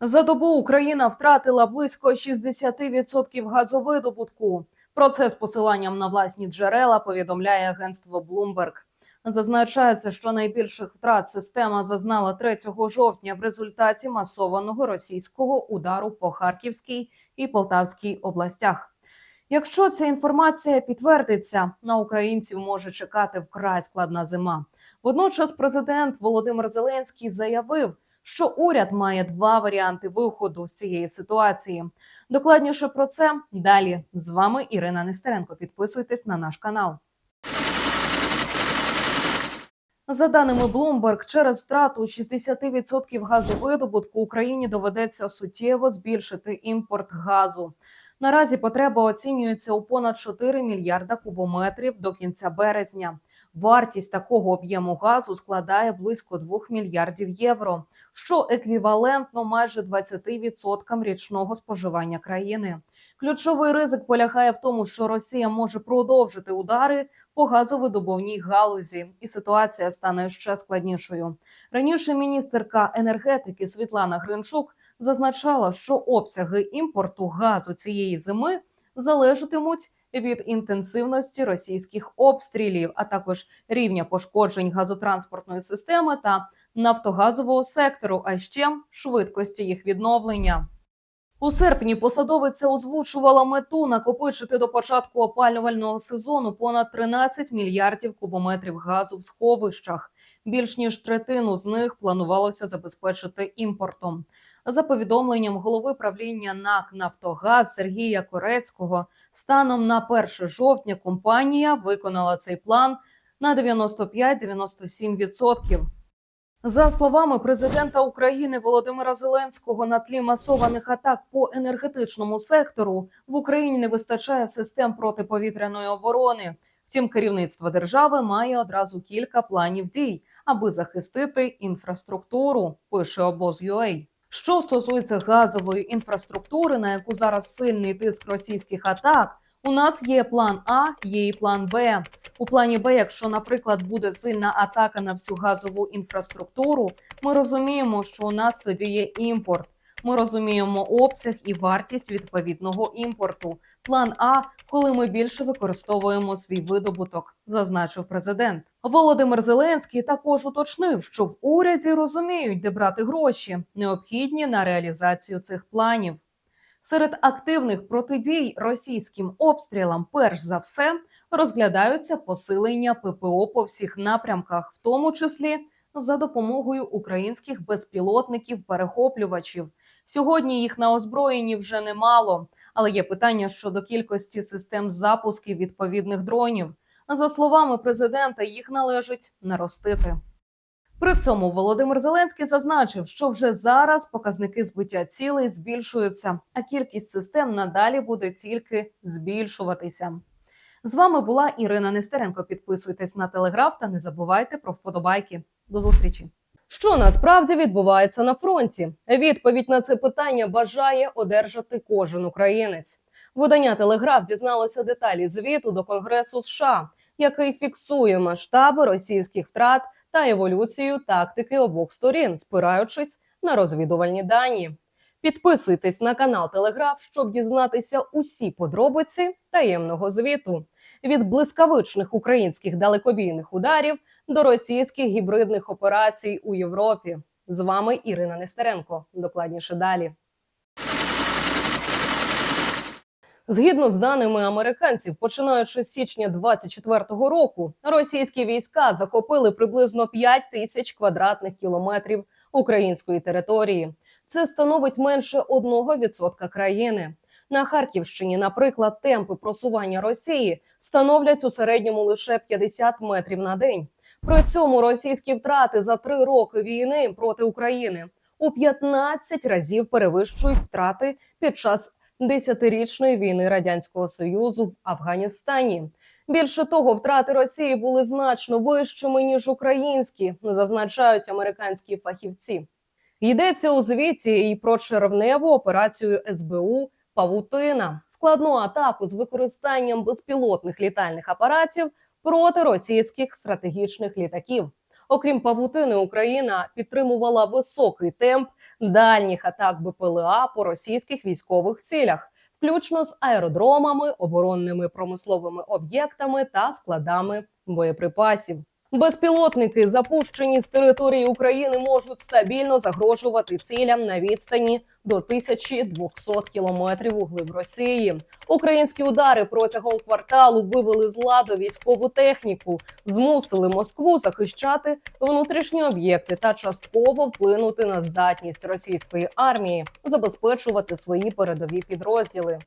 За добу Україна втратила близько 60% газовидобутку. Про це з посиланням на власні джерела повідомляє агентство Bloomberg. Зазначається, що найбільших втрат система зазнала 3 жовтня в результаті масованого російського удару по Харківській і Полтавській областях. Якщо ця інформація підтвердиться, на українців може чекати вкрай складна зима. Водночас президент Володимир Зеленський заявив, що уряд має два варіанти виходу з цієї ситуації. Докладніше про це далі з вами Ірина Нестеренко. Підписуйтесь на наш канал. За даними Bloomberg, через втрату 60% газовидобутку Україні доведеться суттєво збільшити імпорт газу. Наразі потреба оцінюється у понад 4 мільярда кубометрів до кінця березня. Вартість такого об'єму газу складає близько 2 мільярдів євро, що еквівалентно майже 20% річного споживання країни. Ключовий ризик полягає в тому, що Росія може продовжити удари по газовидобувній галузі, і ситуація стане ще складнішою. Раніше міністерка енергетики Світлана Гринчук зазначала, що обсяги імпорту газу цієї зими залежатимуть від інтенсивності російських обстрілів, а також рівня пошкоджень газотранспортної системи та нафтогазового сектору, а ще швидкості їх відновлення. У серпні посадовиця озвучувала мету накопичити до початку опалювального сезону понад 13 мільярдів кубометрів газу в сховищах. Більш ніж третину з них планувалося забезпечити імпортом. За повідомленням голови правління НАК Нафтогаз Сергія Корецького, станом на 1 жовтня компанія виконала цей план на 95-97%. За словами президента України Володимира Зеленського, на тлі масованих атак по енергетичному сектору в Україні не вистачає систем протиповітряної оборони. Втім, керівництво держави має одразу кілька планів дій, аби захистити інфраструктуру. Пише обоз.ua. Що стосується газової інфраструктури, на яку зараз сильний тиск російських атак, у нас є план А, є і план Б. У плані Б, якщо, наприклад, буде сильна атака на всю газову інфраструктуру, ми розуміємо, що у нас тоді є імпорт. Ми розуміємо обсяг і вартість відповідного імпорту. План А, коли ми більше використовуємо свій видобуток, зазначив президент. Володимир Зеленський також уточнив, що в уряді розуміють, де брати гроші, необхідні на реалізацію цих планів. Серед активних протидій російським обстрілам, перш за все, розглядаються посилення ППО по всіх напрямках, в тому числі за допомогою українських безпілотників-перехоплювачів. Сьогодні їх на озброєнні вже немало, але є питання щодо кількості систем запусків відповідних дронів. За словами президента, їх належить наростити. При цьому Володимир Зеленський зазначив, що вже зараз показники збиття цілей збільшуються, а кількість систем надалі буде тільки збільшуватися. З вами була Ірина Нестеренко. Підписуйтесь на телеграф та не забувайте про вподобайки. До зустрічі. Що насправді відбувається на фронті? Відповідь на це питання бажає одержати кожен українець. Видання Телеграф дізналося деталі звіту до Конгресу США, який фіксує масштаби російських втрат та еволюцію тактики обох сторін, спираючись на розвідувальні дані. Підписуйтесь на канал Телеграф, щоб дізнатися усі подробиці таємного звіту від блискавичних українських далекобійних ударів до російських гібридних операцій у Європі. З вами Ірина Нестеренко. Докладніше далі. Згідно з даними американців, починаючи з січня 24-го року, російські війська захопили приблизно 5 тисяч квадратних кілометрів української території. Це становить менше 1% країни. На Харківщині, наприклад, темпи просування Росії становлять у середньому лише 50 метрів на день. При цьому російські втрати за три роки війни проти України у 15 разів перевищують втрати під час десятирічної війни радянського союзу в Афганістані. Більше того, втрати Росії були значно вищими ніж українські, зазначають американські фахівці. Йдеться у звіті і про червневу операцію СБУ Павутина, складну атаку з використанням безпілотних літальних апаратів проти російських стратегічних літаків. Окрім павутини, Україна підтримувала високий темп дальніх атак БПЛА по російських військових цілях, включно з аеродромами, оборонними промисловими об'єктами та складами боєприпасів. Безпілотники, запущені з території України, можуть стабільно загрожувати цілям на відстані до 1200 кілометрів у глиб Росії. Українські удари протягом кварталу вивели з ладу військову техніку, змусили Москву захищати внутрішні об'єкти та частково вплинути на здатність російської армії забезпечувати свої передові підрозділи.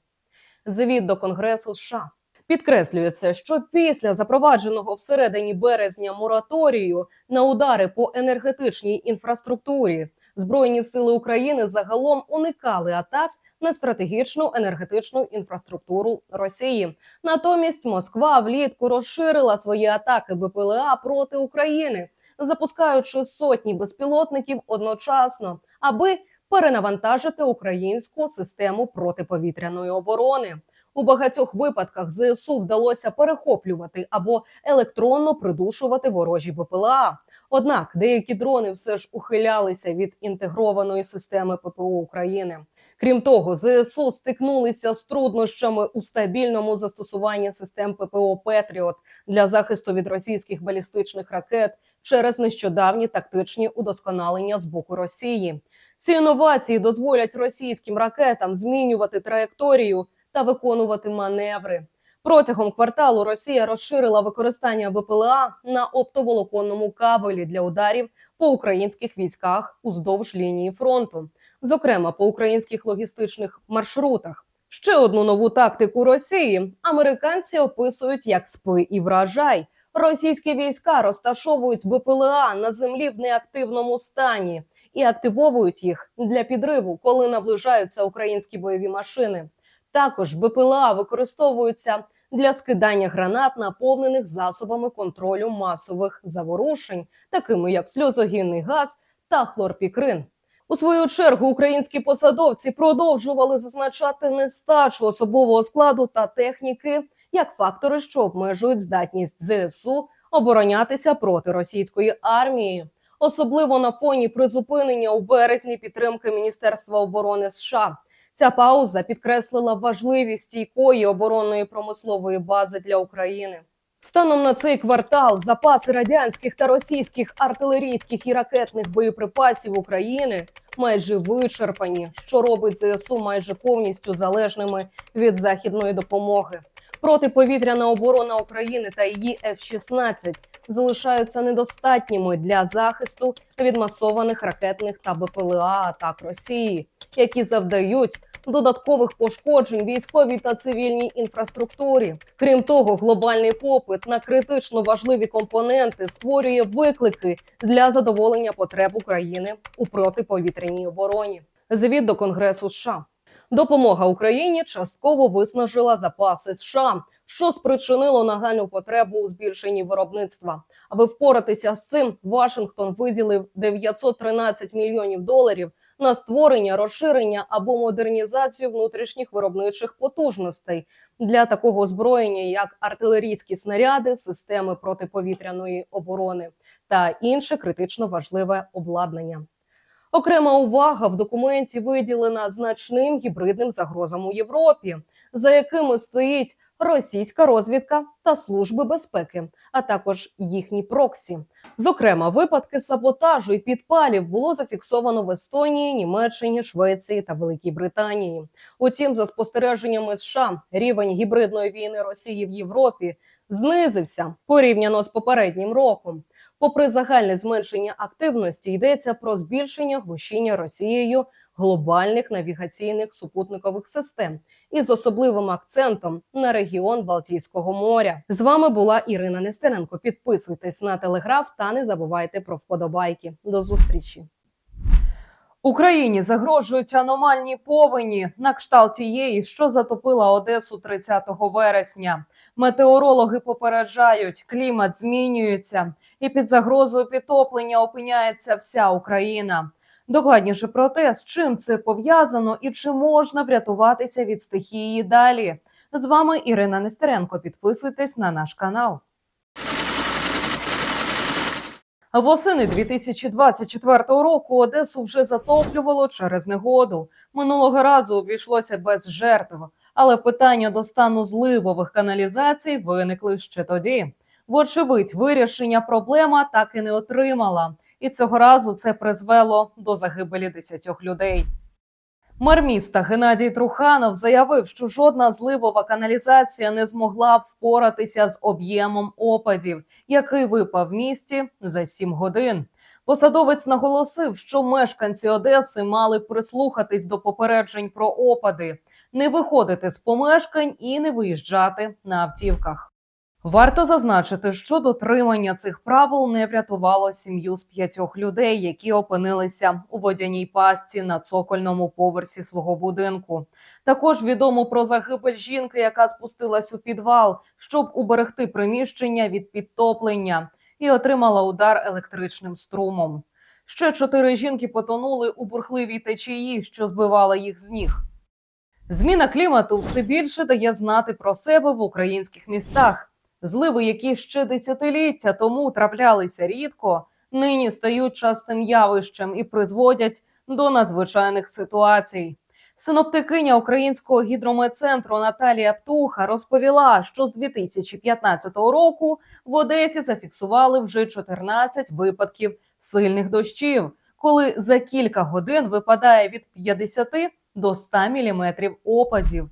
Звіт до Конгресу США. Підкреслюється, що після запровадженого всередині березня мораторію на удари по енергетичній інфраструктурі збройні сили України загалом уникали атак на стратегічну енергетичну інфраструктуру Росії. Натомість Москва влітку розширила свої атаки БПЛА проти України, запускаючи сотні безпілотників одночасно, аби перенавантажити українську систему протиповітряної оборони. У багатьох випадках ЗСУ вдалося перехоплювати або електронно придушувати ворожі БПЛА. Однак деякі дрони все ж ухилялися від інтегрованої системи ППО України. Крім того, ЗСУ стикнулися з труднощами у стабільному застосуванні систем ППО Петріот для захисту від російських балістичних ракет через нещодавні тактичні удосконалення з боку Росії. Ці інновації дозволять російським ракетам змінювати траєкторію та виконувати маневри. Протягом кварталу Росія розширила використання БПЛА на оптоволоконному кабелі для ударів по українських військах уздовж лінії фронту, зокрема по українських логістичних маршрутах. Ще одну нову тактику Росії американці описують як спи і вражай. Російські війська розташовують БПЛА на землі в неактивному стані і активовують їх для підриву, коли наближаються українські бойові машини. Також БПЛА використовуються для скидання гранат, наповнених засобами контролю масових заворушень, такими як сльозогінний газ та хлорпікрин. У свою чергу українські посадовці продовжували зазначати нестачу особового складу та техніки як фактори, що обмежують здатність ЗСУ оборонятися проти російської армії, особливо на фоні призупинення у березні підтримки Міністерства оборони США. Ця пауза підкреслила важливість стійкої оборонної промислової бази для України. Станом на цей квартал запаси радянських та російських артилерійських і ракетних боєприпасів України майже вичерпані, що робить ЗСУ майже повністю залежними від західної допомоги. Протиповітряна оборона України та її F-16 залишаються недостатніми для захисту від масованих ракетних та БПЛА атак Росії, які завдають додаткових пошкоджень військовій та цивільній інфраструктурі. Крім того, глобальний попит на критично важливі компоненти створює виклики для задоволення потреб України у протиповітряній обороні. Звіт до Конгресу США. Допомога Україні частково виснажила запаси США, що спричинило нагальну потребу у збільшенні виробництва. Аби впоратися з цим, Вашингтон виділив 913 мільйонів доларів на створення, розширення або модернізацію внутрішніх виробничих потужностей для такого озброєння, як артилерійські снаряди, системи протиповітряної оборони та інше критично важливе обладнання. Окрема увага в документі виділена значним гібридним загрозам у Європі, за якими стоїть російська розвідка та служби безпеки, а також їхні проксі. Зокрема, випадки саботажу і підпалів було зафіксовано в Естонії, Німеччині, Швеції та Великій Британії. Утім, за спостереженнями США, рівень гібридної війни Росії в Європі знизився порівняно з попереднім роком. Попри загальне зменшення активності, йдеться про збільшення глушіння Росією глобальних навігаційних супутникових систем із особливим акцентом на регіон Балтійського моря. З вами була Ірина Нестеренко. Підписуйтесь на телеграф та не забувайте про вподобайки. До зустрічі. Україні загрожують аномальні повені на кшталт тієї, що затопила Одесу 30 вересня. Метеорологи попереджають, клімат змінюється, і під загрозою підтоплення опиняється вся Україна. Докладніше про те, з чим це пов'язано і чи можна врятуватися від стихії далі. З вами Ірина Нестеренко. Підписуйтесь на наш канал. Восени 2024 року Одесу вже затоплювало через негоду. Минулого разу обійшлося без жертв, але питання до стану зливових каналізацій виникли ще тоді. Вочевидь, вирішення проблема так і не отримала, і цього разу це призвело до загибелі 10 людей. Мер міста Геннадій Труханов заявив, що жодна зливова каналізація не змогла б впоратися з об'ємом опадів, який випав в місті за 7 годин. Посадовець наголосив, що мешканці Одеси мали прислухатись до попереджень про опади, не виходити з помешкань і не виїжджати на автівках. Варто зазначити, що дотримання цих правил не врятувало сім'ю з п'ятьох людей, які опинилися у водяній пастці на цокольному поверсі свого будинку. Також відомо про загибель жінки, яка спустилась у підвал, щоб уберегти приміщення від підтоплення, і отримала удар електричним струмом. Ще чотири жінки потонули у бурхливій течії, що збивала їх з ніг. Зміна клімату все більше дає знати про себе в українських містах. Зливи, які ще десятиліття тому траплялися рідко, нині стають частим явищем і призводять до надзвичайних ситуацій. Синоптикиня Українського гідрометцентру Наталія Птуха розповіла, що з 2015 року в Одесі зафіксували вже 14 випадків сильних дощів, коли за кілька годин випадає від 50 до 100 міліметрів опадів.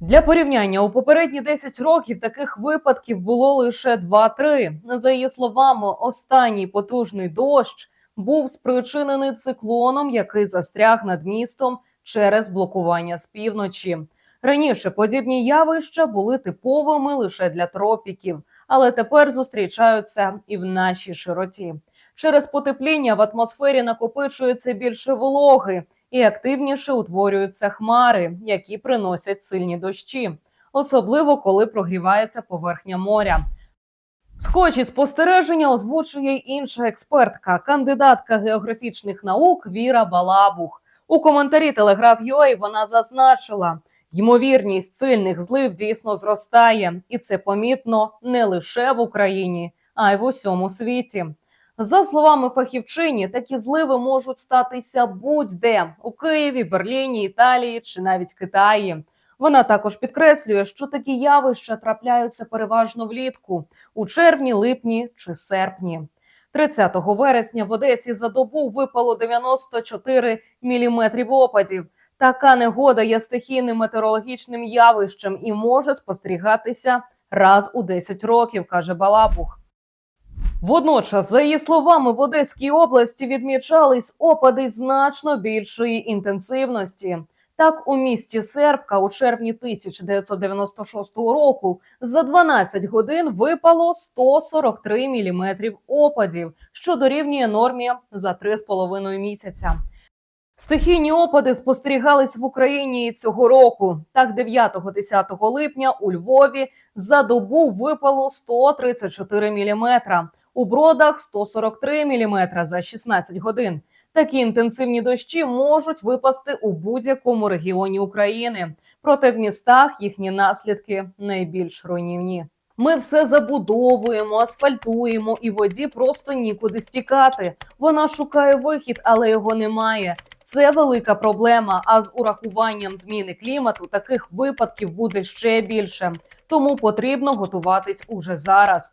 Для порівняння у попередні 10 років таких випадків було лише 2-3. За її словами, останній потужний дощ був спричинений циклоном, який застряг над містом через блокування з півночі. Раніше подібні явища були типовими лише для тропіків, але тепер зустрічаються і в нашій широті. Через потепління в атмосфері накопичується більше вологи і активніше утворюються хмари, які приносять сильні дощі, особливо коли прогрівається поверхня моря. Схожі спостереження озвучує інша експертка, кандидатка географічних наук Віра Балабух. У коментарі Телеграф UA вона зазначила, ймовірність сильних злив дійсно зростає, і це помітно не лише в Україні, а й в усьому світі. За словами фахівчині, такі зливи можуть статися будь-де у Києві, Берліні, Італії чи навіть Китаї. Вона також підкреслює, що такі явища трапляються переважно влітку у червні, липні чи серпні. 30 вересня в Одесі за добу випало 94 міліметрів опадів. Така негода є стихійним метеорологічним явищем і може спостерігатися раз у 10 років, каже Балапух. Водночас, за її словами, в Одеській області відмічались опади значно більшої інтенсивності. Так, у місті Сербка у червні 1996 року за 12 годин випало 143 міліметрів опадів, що дорівнює нормі за 3,5 місяця. Стихійні опади спостерігались в Україні і цього року. Так, 9-10 липня у Львові за добу випало 134 міліметра, у Бродах 143 міліметра за 16 годин. Такі інтенсивні дощі можуть випасти у будь-якому регіоні України. Проте в містах їхні наслідки найбільш руйнівні. Ми все забудовуємо, асфальтуємо, і воді просто нікуди стікати. Вона шукає вихід, але його немає. Це велика проблема. А з урахуванням зміни клімату таких випадків буде ще більше. Тому потрібно готуватись уже зараз,